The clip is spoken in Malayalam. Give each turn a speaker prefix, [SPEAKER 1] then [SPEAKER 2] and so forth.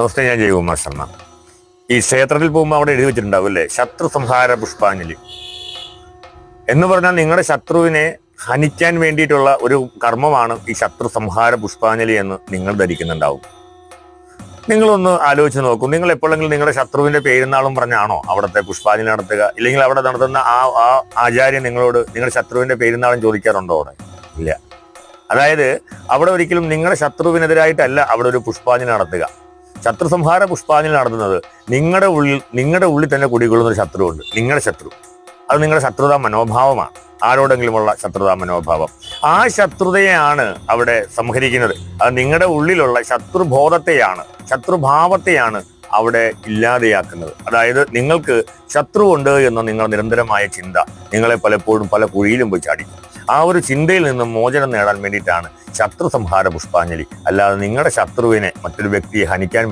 [SPEAKER 1] നമസ്തേ ഞാൻ ജയകുമാർ ശർമ്മ. ഈ ക്ഷേത്രത്തിൽ പോകുമ്പോൾ അവിടെ എഴുതി വെച്ചിട്ടുണ്ടാവും അല്ലേ? ശത്രു സംഹാര പുഷ്പാഞ്ജലി. എന്ന് പറഞ്ഞാൽ നിങ്ങളുടെ ശത്രുവിനെ ഹനിക്കാൻ വേണ്ടിയിട്ടുള്ള ഒരു കർമ്മമാണ് ഈ ശത്രു സംഹാര പുഷ്പാഞ്ജലി എന്ന് നിങ്ങൾ ധരിക്കുന്നുണ്ടാവും. നിങ്ങളൊന്ന് ആലോചിച്ച് നോക്കൂ. നിങ്ങൾ എപ്പോഴെങ്കിലും നിങ്ങളുടെ ശത്രുവിന്റെ പേരുന്നാളും പറഞ്ഞാണോ അവിടുത്തെ പുഷ്പാഞ്ജലി നടത്തുക? ഇല്ലെങ്കിൽ അവിടെ നടത്തുന്ന ആ ആ ആചാര്യൻ നിങ്ങളോട് നിങ്ങളുടെ ശത്രുവിന്റെ പേരുന്നാളും ചോദിക്കാറുണ്ടോ അവിടെ? ഇല്ല. അതായത് അവിടെ ഒരിക്കലും നിങ്ങളുടെ ശത്രുവിനെതിരായിട്ടല്ല അവിടെ ഒരു പുഷ്പാഞ്ജലി നടത്തുക. ശത്രു സംഹാര പുഷ്പാഞ്ജലി നടത്തുന്നത് നിങ്ങളുടെ ഉള്ളിൽ നിങ്ങളുടെ ഉള്ളിൽ തന്നെ കുടികൊള്ളുന്ന ഒരു ശത്രുവുണ്ട്. നിങ്ങളുടെ ശത്രു. അത് നിങ്ങളുടെ ശത്രുതാ മനോഭാവമാണ്. ആരോടെങ്കിലുമുള്ള ശത്രുതാ മനോഭാവം. ആ ശത്രുതയാണ് അവിടെ സംഹരിക്കുന്നത്. അത് നിങ്ങളുടെ ഉള്ളിലുള്ള ശത്രുബോധത്തെയാണ് ശത്രുഭാവത്തെയാണ് അവിടെ ഇല്ലാതെയാക്കുന്നത്. അതായത് നിങ്ങൾക്ക് ശത്രുവുണ്ട് എന്ന നിങ്ങൾ നിരന്തരമായ ചിന്ത നിങ്ങളെ പലപ്പോഴും പല കുഴിയിലും പോയി ചാടിക്കും ആ ഒരു ചിന്തയിൽ നിന്നും മോചനം നേടാൻ വേണ്ടിയിട്ടാണ് ശത്രു സംഹാര പുഷ്പാഞ്ജലി. അല്ലാതെ നിങ്ങളുടെ ശത്രുവിനെ മറ്റൊരു വ്യക്തിയെ ഹനിക്കാൻ